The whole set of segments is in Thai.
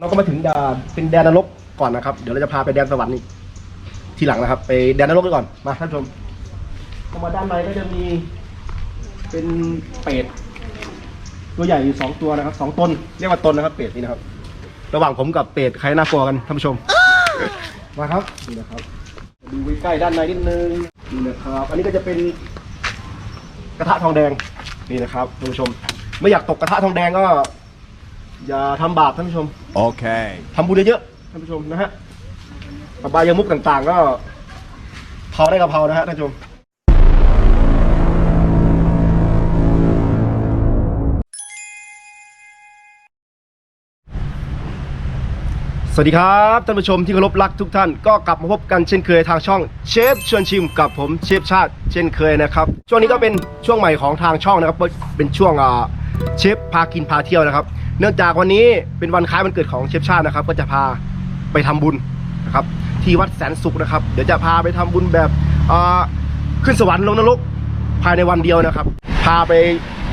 เราก็มาถึงดานเป็นแดนนรกก่อนนะครับ เดี๋ยวเราจะพาไปแดนสวรรค์นี่ทีหลังนะครับ ไปแดนนรกกันก่อนมาท่านผู้ชมเข้ามาด้านในก็จะมี เป็นเป็ดตัวใหญ่อยู่สองตัวนะครับสองตนเรียกว่าตนนะครับ เป็ดนี่นะครับ ระหว่างผมกับเป็ดใครน่ากลัวกันท่านผู้ชมมาครับนี่นะครับมาดูใกล้ๆด้านในนิดนึงนี่นะครับ อันนี้ก็จะเป็นกระทะทองแดงนี่นะครับท่านผู้ชมไม่อยากตกกระทะทองแดงก็ อย่าทำบาปท่านผู้ชม Okay. ทำบุญเยอะๆท่านผู้ชมนะฮะอบายามุกต่างๆ ก็เผาได้กะเพรานะฮะท่านผู้ชม สวัสดีครับท่านผู้ชมที่เคารพรักทุกท่านก็กลับมาพบกันเช่นเคยทางช่องเชฟชวนชิมกับผมเชฟชาติเช่นเคยนะครับช่วงนี้ก็เป็นช่วงใหม่ของทางช่องนะครับเป็นช่วงอ่าเชฟพากินพาเที่ยวนะครับเนื่องจากวันนี้เป็นวันคล้ายวันเกิดของเชฟชาตินะครับ ก็จะพาไปทำบุญนะครับที่วัดแสนสุขนะครับ เดี๋ยวจะพาไปทำบุญแบบอ่าขึ้นสวรรค์ลงนรกภายในวันเดียวนะครับ พาไป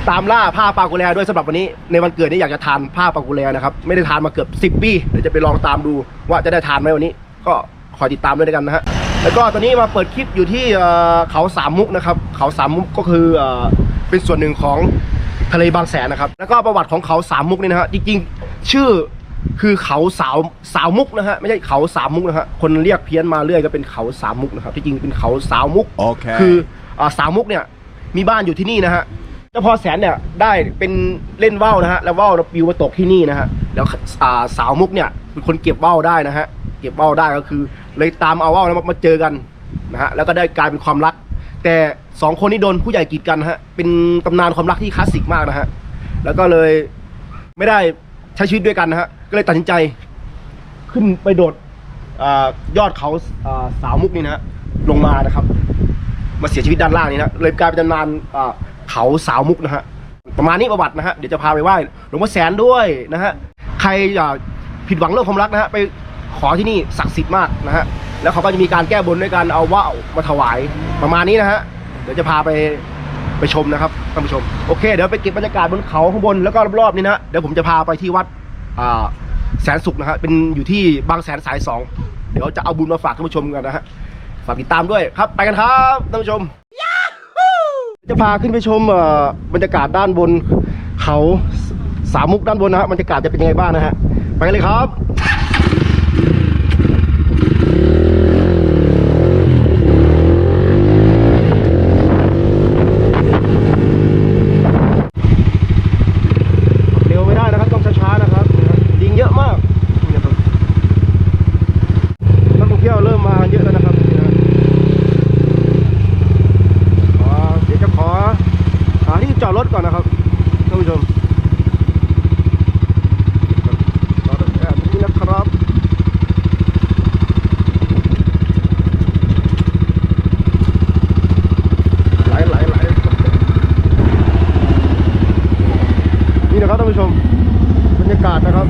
ตามล่าผ้าปากุแลด้วยสำหรับวันนี้ ในวันเกิดนี้อยากจะทานผ้าปากุแลนะครับ ไม่ได้ทานมาเกือบ 10 ปีเดี๋ยวจะไปลองตามดูว่าจะได้ทานไหมวันนี้ ก็คอยติดตามด้วยกันนะฮะแล้วก็ตอนนี้มาเปิดคลิปอยู่ที่เอ่อเขาสามมุกนะครับ เขาสามมุกก็คือเอ่อเป็นส่วนหนึ่งของทะเลบางแสนนะครับ แล้วก็ประวัติของเขาสามมุกนี่นะฮะจริงๆ ชื่อคือเขาสาวสาวมุกนะฮะไม่ใช่เขาสามมุกนะฮะคนเรียกเพี้ยนมาเรื่อยก็เป็นเขาสามมุกนะครับที่จริงเป็นเขาสาวมุกโอเคคืออ่าสาวมุกเนี่ยมีบ้านอยู่ที่นี่นะฮะ เจ้าพ่อแสนเนี่ยได้เป็นเล่นว่าวนะฮะแล้วว่าวปิวมาตกที่นี่นะฮะแล้วาสาวมุกเนี่ยเป็นคนเก็บว่าวได้นะฮะเก็บว่าวได้ก็คือ เลยตามเอาว่าวแล้วมามาเจอกันนะฮะแล้วก็ได้กลายเป็นความรัก แต่สองคนนี้โดนผู้ใหญ่กีดกันฮะเป็นตำนานความรักที่คลาสสิกมากนะฮะแล้วก็เลยไม่ได้ใช้ชีวิตด้วยกันนะฮะก็เลยตัดสินใจ ขึ้นไปโดดอยอดเขาอ่าสาวมุกนี่นะฮะลงมานะครับ มาเสียชีวิตด้านล่างนี่นะเลยกลายเป็นตำนานอ่า เขาสาวมุกนะฮะประมาณนี้ประวัตินะฮะเดี๋ยวจะพาไปไหว้หลวงพ่อแสนด้วยนะฮะใครอ่าผิดหวังเรื่องความรักนะฮะไปขอที่นี่ศักดิ์สิทธิ์มากนะฮะแล้วเขาก็จะมีการแก้บนด้วยการเอาว่าวมาถวายประมาณนี้นะฮะเดี๋ยวจะพาไปไปชมนะครับท่านผู้ชมโอเคเดี๋ยวไปเก็บบรรยากาศบนเขาข้างบนแล้วก็รอบๆนี้นะเดี๋ยวผมจะพาไปที่วัดอ่าแสนสุขนะฮะเป็นอยู่ที่บางแสนสายสองเดี๋ยวจะเอาบุญมาฝากท่านผู้ชมกันนะฮะฝากติดตามด้วยครับ ไปกันครับท่านผู้ชม จะพาขึ้นไปชมบรรยากาศด้านบนเขาสสามมุกด้านบนนะฮะบรรยากาศจะเป็นยังไงบ้างนะฮะ ไปกันเลยครับ เร็วไม่ได้นะครับ ต้องช้าๆนะครับดิงเยอะมากนี่นะครับนักท่องเที่ยวเริ่มมาเยอะแล้วนะครับนี่นะขอเดี๋ยวจะขอหาที่จอดรถก่อนนะครับท่านผู้ชมจอดรถแอบนี้นะครับไหลไหลไหลนี่นะครับท่านผู้ชม บรรยากาศนะครับ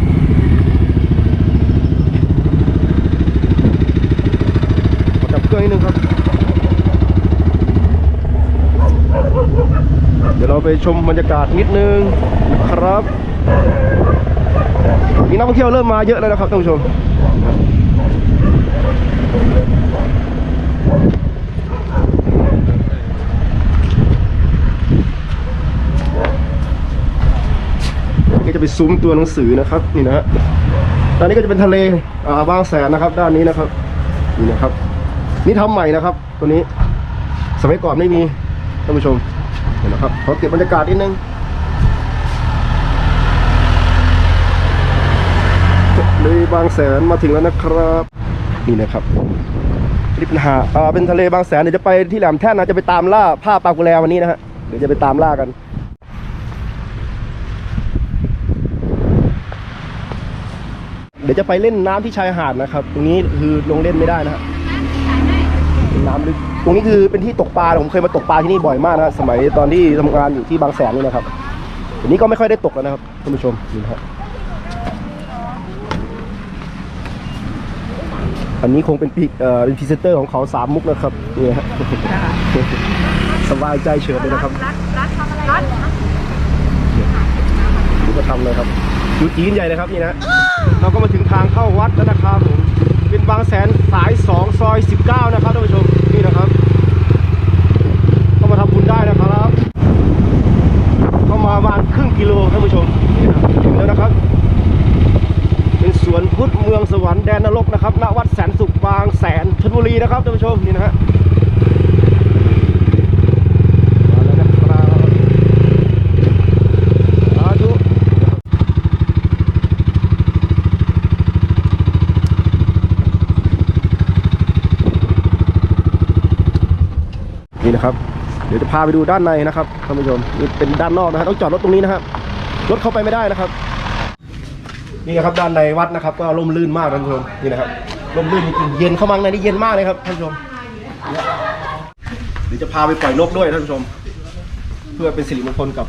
ขอจับเครื่อง นิดนึงครับ เดี๋ยวเราไปชมบรรยากาศนิดนึงครับมีนักท่องเที่ยวเริ่มมาเยอะแล้วนะครับท่านผู้ชมนี่ก็จะไปซุ้มตัวหนังสือนะครับนี่นะฮะด้านนี้ก็จะเป็นทะเลอ่าบางแสนนะครับ ด้านนี้นะครับนี่นะครับ นี่ทำใหม่นะครับ ตัวนี้ สมัยก่อนไม่มีท่านผู้ชมเห็นนะครับขอเก็บบรรยากาศนิดนึงทะเลบางแสนมาถึงแล้วนะครับ นี่นะครับนี่เป็นหาอ่าเป็นทะเลบางแสนเดี๋ยวจะไปที่แหลมแท่นนะจะไปตามล่าผ้าปลากุแลวันนี้นะฮะเดี๋ยวจะไปตามล่ากันเดี๋ยวจะไปเล่นน้ำที่ชายหาดนะครับ ตรงนี้คือลงเล่นไม่ได้นะฮะ นน้ำลึก ตรงนี้คือเป็นที่ตกปลาผมเคยมาตกปลาที่นี่บ่อยมากนะฮะสมัยตอนที่ทำงานอยู่ที่บางแสนนี่นะครับทีนี้ก็ไม่ค่อยได้ตกแล้วนะครับท่านผู้ชมนี่นะฮะอันนี้คงเป็นปีเอ่อเป็นพรีเซนเตอร์ของเขาสามมุกนะครับนี่ฮะสบายใจเฉิดเลยนะครับรัดรัดทำอะไรรัดนี่ก็ทำเลยครับดูจีนใหญ่เลยครับนี่นะเราก็มาถึงทางเข้าวัดแล้วนะครับผม เป็นบางแสนสาย 2 ซอย 19 นะครับท่านผู้ชมนี่นะครับเข้ามาทำบุญได้นะครับเข้ามาประมาณครึ่งกิโลท่านผู้ชมนี่นะถึงแล้วนะครับ เป็นสวนพุทธเมืองสวรรค์แดนนรกนะครับณวัดแสนสุขบางแสนชลบุรีนะครับท่านผู้ชมนี่นะฮะมาแล้วนะครับสาธุ นะครับ เดี๋ยวจะพาไปดูด้านในนะครับท่านผู้ชมนี่เป็นด้านนอกนะฮะต้องจอดรถตรงนี้นะครับรถเข้าไปไม่ได้นะครับ นี่นะครับด้านในวัดนะครับ ก็ร่มรื่นมากท่านผู้ชมนี่นะครับร่มรื่นจริงๆเย็นเข้ามาข้างในนี่เย็นมากเลยครับท่านผู้ชมเดี๋ยวจะพาไปปล่อยนกด้วยท่านผู้ชม เพื่อเป็นสิริมงคลกับ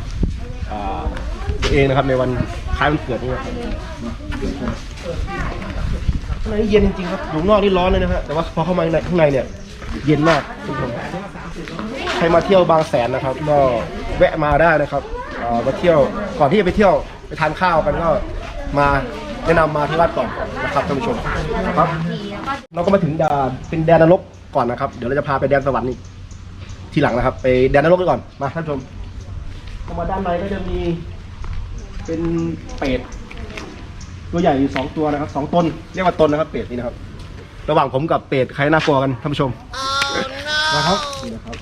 ตัวเองนะครับ ในวันคล้ายวันเกิดนี่นะครับข้างในนี่เย็นจริงๆครับอยู่ข้างนอกนี่ร้อนเลยนะฮะแต่ว่าพอเข้ามาในข้างในเนี่ย เย็นมากท่านผู้ชม รมาเที่ยวบางแสนนะครับ ก็แวะมาได้นะครับอ่ามาเที่ยวก่อนที่จะไปเที่ยวไปทานข้าวกันก็มาแนะนำมาที่วัดก่อนนะครับท่านผู้ชมครับ เราก็มาถึงดานเป็นแดนนรกก่อนนะครับ เดี๋ยวเราจะพาไปแดนสวรรค์อีกทีหลังนะครับ ไปแดนนรกกันก่อนมาท่านผู้ชมเข้ามาด้านในก็จะมีเป็นเป็ดตัวใหญ่อยู่สองตัวนะครับสองตนเรียกว่าตนนะครับ เป็ดนี่นะครับ ระหว่างผมกับเป็ดใครน่ากลัวกันท่านผู้ชมนะครับนี่นะครับ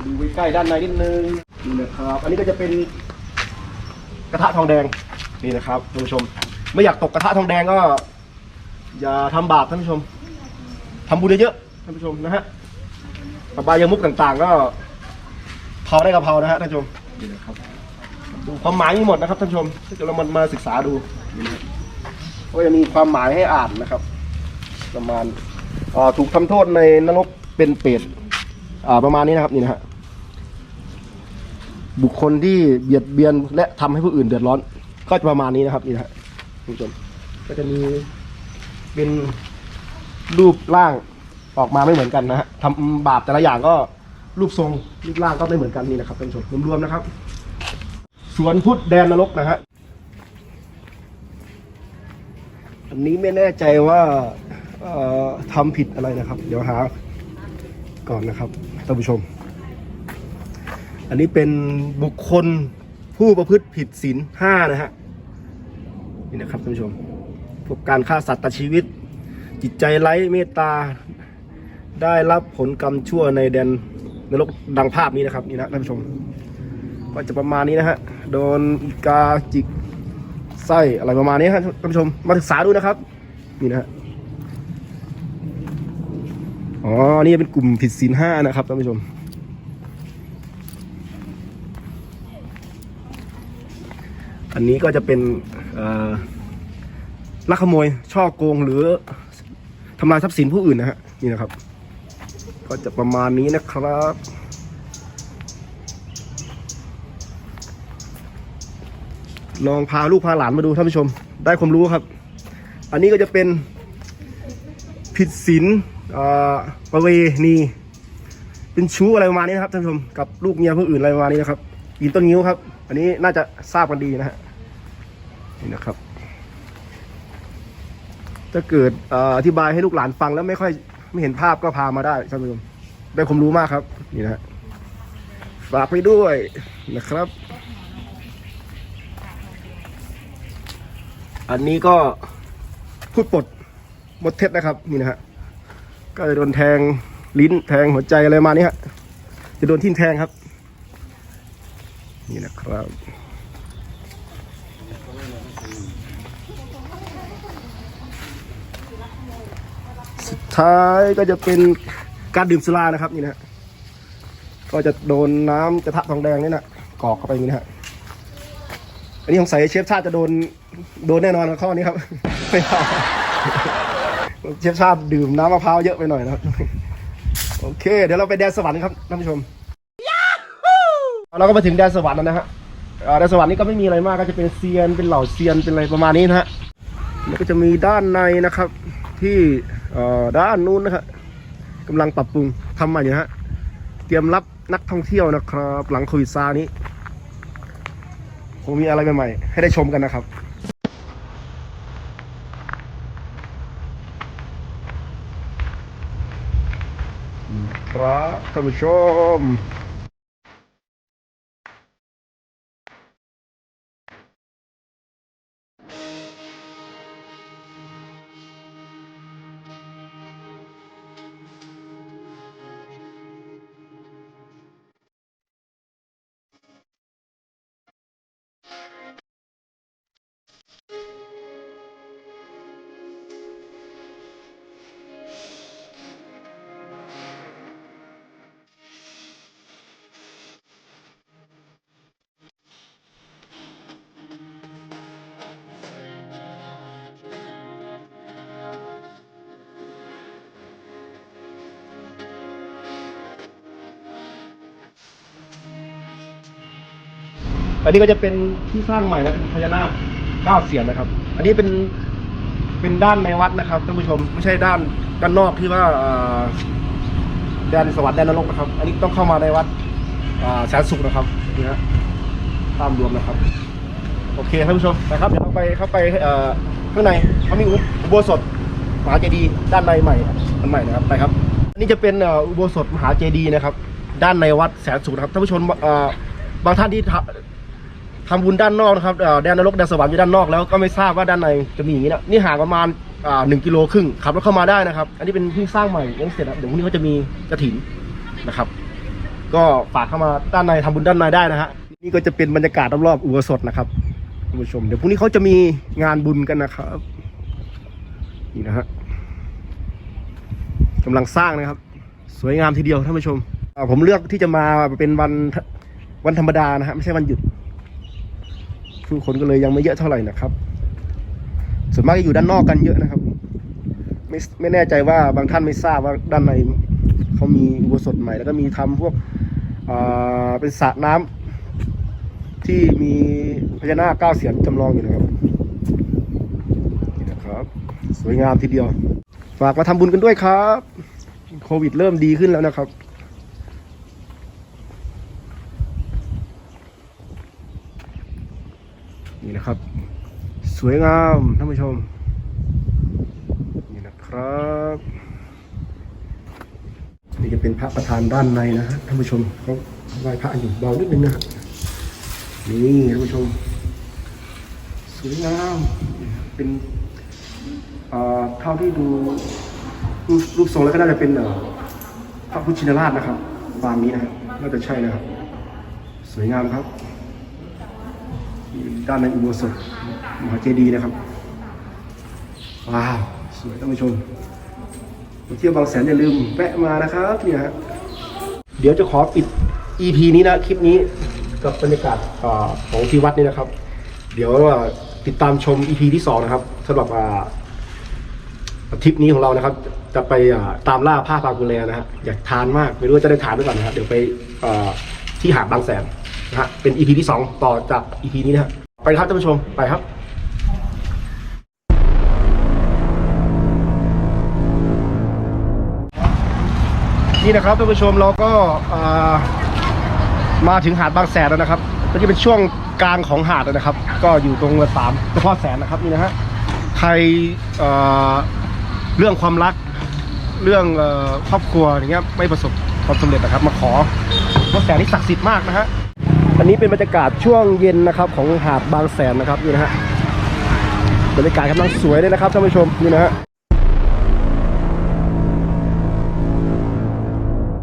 มาดูใกล้ด้านในนิดนึงนี่นะครับ อันนี้ก็จะเป็นกระทะทองแดงนี่นะครับท่านผู้ชม ไม่อยากตกกระทะทองแดงก็ อย่าทำบาปท่านผู้ชมทำบุญเยอะๆท่านผู้ชมนะฮะอบายมุกต่างๆ ก็เผาได้กระเพรานะฮะท่านผู้ชมนี่นะครับดูความหมายมีหมดนะครับท่านผู้ชมถ้าเกิดเรามามาศึกษาดูนี่นะครับก็จะมีความหมายให้อ่านนะครับ ประมาณถูกทำโทษในนรกเป็นเปรตประมาณนี้นะครับนี่นะฮะ บุคคลที่เบียดเบียนและทำให้ผู้อื่นเดือดร้อน ก็จะประมาณนี้นะครับนี่นะคุณผู้ชมก็จะมีเป็นรูปร่างออกมาไม่เหมือนกันนะฮะทำบาปแต่ละอย่างก็รูปทรงรูปร่างก็ไม่เหมือนกันนี่นะครับท่านผู้ชมรวมๆนะครับ สวนพุทธแดนนรกนะฮะอันนี้ไม่แน่ใจว่าเอ่อทำผิดอะไรนะครับ เดี๋ยวหาก่อนนะครับท่านผู้ชม อันนี้เป็นบุคคลผู้ประพฤติผิดศีลห้านะฮะนี่นะครับท่านผู้ชมพวกการฆ่าสัตว์ตัดชีวิต จิตใจไร้เมตตา ได้รับผลกรรมชั่วในแดนนรกดังภาพนี้นะครับนี่นะท่านผู้ชม ก็จะประมาณนี้นะฮะโดนอีกาจิกไส้อะไรประมาณนี้ฮะท่านผู้ชมมาศึกษาดูนะครับ นี่นะฮะอ๋อ นี่เป็นกลุ่มผิดศีลห้านะครับท่านผู้ชม อันนี้ก็จะเป็นลักขโมยช่อโกงหรือทำลายทรัพย์สินผู้อื่นนะฮะนี่นะครับ ก็จะประมาณนี้นะครับลองพาลูกพาหลานมาดูท่านผู้ชม ได้ความรู้ครับ อันนี้ก็จะเป็นผิดศีลประเวณีเป็นชู้อะไรประมาณนี้นะครับท่านผู้ชมกับลูกเมียผู้อื่นอะไรประมาณนี้นะครับปีนต้นงิ้วครับ อันนี้น่าจะทราบกันดีนะฮะ นี่นะครับ ถ้าเกิดอธิบายให้ลูกหลานฟังแล้วไม่ค่อยไม่เห็นภาพก็พามาได้ท่านผู้ชมได้ความรู้มากครับ นี่นะฝากไปด้วยนะครับ อันนี้ก็พูดปลดหมดเท็จนะครับ นี่นะฮะก็จะโดนแทงลิ้นแทงหัวใจอะไรมาณนี้ฮะจะโดนทิ่มแทงครับ นี่นะครับ ท้ายก็จะเป็นการดื่มสุรานะครับนี่นะฮะก็จะโดนน้ำกระทะทองแดงนี่นะกรอกเข้าไปอย่างนี้นะฮะอันนี้สงสัยเชฟชาติจะโดนโดนแน่นอนกับข้อนี้ครับไม่เอาเชฟชาติดื่มน้ำมะพร้าวเยอะไปหน่อยนะครับโอเค เดี๋ยวเราไปแดนสวรรค์ครับท่านผู้ชมเราก็มาถึงแดนสวรรค์แล้วนะฮะแดนสวรรค์นี่ก็ไม่มีอะไรมากก็จะเป็นเซียนเป็นเหล่าเซียนเป็นอะไรประมาณนี้นะฮะแล้วก็จะมีด้านในนะครับที่ ด้านนู้นนะครับกำลังปรับปรุงทำใหม่อฮะเตรียมรับนักท่องเที่ยวนะครับ หลังโควิดซานี้คงมีอะไรใหม่ใหม่ให้ได้ชมกันนะครับครับท่านผู้ชม นนี้ก็จะเป็นที่สร้างใหม่นะเป็นพญานาคเก้าเสียนนะครับ อันนี้เป็นเป็นด้านในวัดนะครับท่านผู้ชมไม่ใช่ด้านด้านนอกที่ว่าอ่อแดนสวรรค์แดนนรกนะครับ อันนี้ต้องเข้ามาในวัดแสนสุขนะครับนี่ฮะตามรวมนะครับ โอเคท่านผู้ชมนะครับเดี๋ยวเราไปเข้าไปอ่อข้างในเขามีอุโบสถมหาเจดีย์ด้านในใหม่อันใหม่นะครับไปครับอันนี้จะเป็นอ่ออุโบสถมหาเจดีย์นะครับ ด้านในวัดแสนสุขนะครับท่านผู้ชมอ่อบางท่านที่ ทำทำบุญด้านนอกนะครับแดนนรกแดนสวรรค์อยู่ด้านนอกแล้วก็ไม่ทราบว่าด้านในจะมีอย่างนี้นะนี่ห่างประมาณอ่าหนึ่งกิโลครึ่งขับรถเข้ามาได้นะครับ อันนี้เป็นที่สร้างใหม่ยังเสร็จนะเดี๋ยวพรุ่งนี้เขาจะมีกระถินนะครับ ก็ฝากเข้ามาด้านในทำบุญด้านในได้นะฮะนี่ก็จะเป็นบรรยากาศรอบๆอุโบสถนะครับคุณผู้ชม เดี๋ยวพรุ่งนี้เขาจะมีงานบุญกันนะครับนี่นะฮะกำลังสร้างนะครับ สวยงามทีเดียวท่านผู้ชมผมเลือกที่จะมาเป็นวันวันธรรมดานะฮะไม่ใช่วันหยุด ผู้คนก็เลยยังไม่เยอะเท่าไหร่นะครับ ส่วนมากจะอยู่ด้านนอกกันเยอะนะครับ ไม่ไม่แน่ใจว่าบางท่านไม่ทราบว่าด้านในเขามีอุโบสถใหม่ แล้วก็มีทำพวกเป็นสระน้ำที่มีพญานาคเก้าเสียนจำลองอยู่นะครับนี่นะครับ สวยงามทีเดียว ฝากมาทำบุญกันด้วยครับ โควิดเริ่มดีขึ้นแล้วนะครับ นะครับ สวยงามท่านผู้ชม นี่นะครับนี่จะเป็นพระประธานด้านในนะฮะท่านผู้ชมเขาไหว้พระอยู่เบานิดนึงนะนี่ท่านผู้ชม สวยงามเป็นเอ่อเท่าที่ดูรูปทรงแล้วก็น่าจะเป็นพระพุทธชินราชนะครับวางนี้นะครับน่าจะใช่นะครับ สวยงามครับ ด้านในอุโบสถมหาเจดีย์นะครับ ว้าว สวยท่านผู้ชมมาเที่ยวบางแสนอย่าลืมแวะมานะครับเนี่ยฮะเดี๋ยวจะขอปิด EP นี้นะ คลิปนี้กับบรรยากาศของที่วัดนี่นะครับ เดี๋ยวติดตามชม EP ที่สองนะครับสำหรับทริปนี้ของเรานะครับ จะไปตามล่าผ้าปากุเลนะฮะอยากทานมาก ไม่รู้ว่าจะได้ทานหรือเปล่านะครับเดี๋ยวไปที่หาดบางแสน นะฮะเป็น EP ที่สองต่อจาก EP นี้นะฮะไปครับท่านผู้ชมไปครับนี่นะครับท่านผู้ชมเราก็มาถึงหาดบางแสนแล้วนะครับก็จะเป็นช่วงกลางของหาดนะครับ ก็อยู่ตรงสามเฉพาะแสนนะครับนี่นะฮะใครเเรื่องความรักเรื่องครอบครัวอย่างเงี้ยไม่ประสบความสำเร็จนะครับ มาขอเพราะแสนนี่ศักดิ์สิทธิ์มากนะฮะ อันนี้เป็นบรรยากาศช่วงเย็นนะครับของหาดบางแสนนะครับนี่นะฮะบรรยากาศกำลังสวยเลยนะครับท่านผู้ชมนี่นะฮะ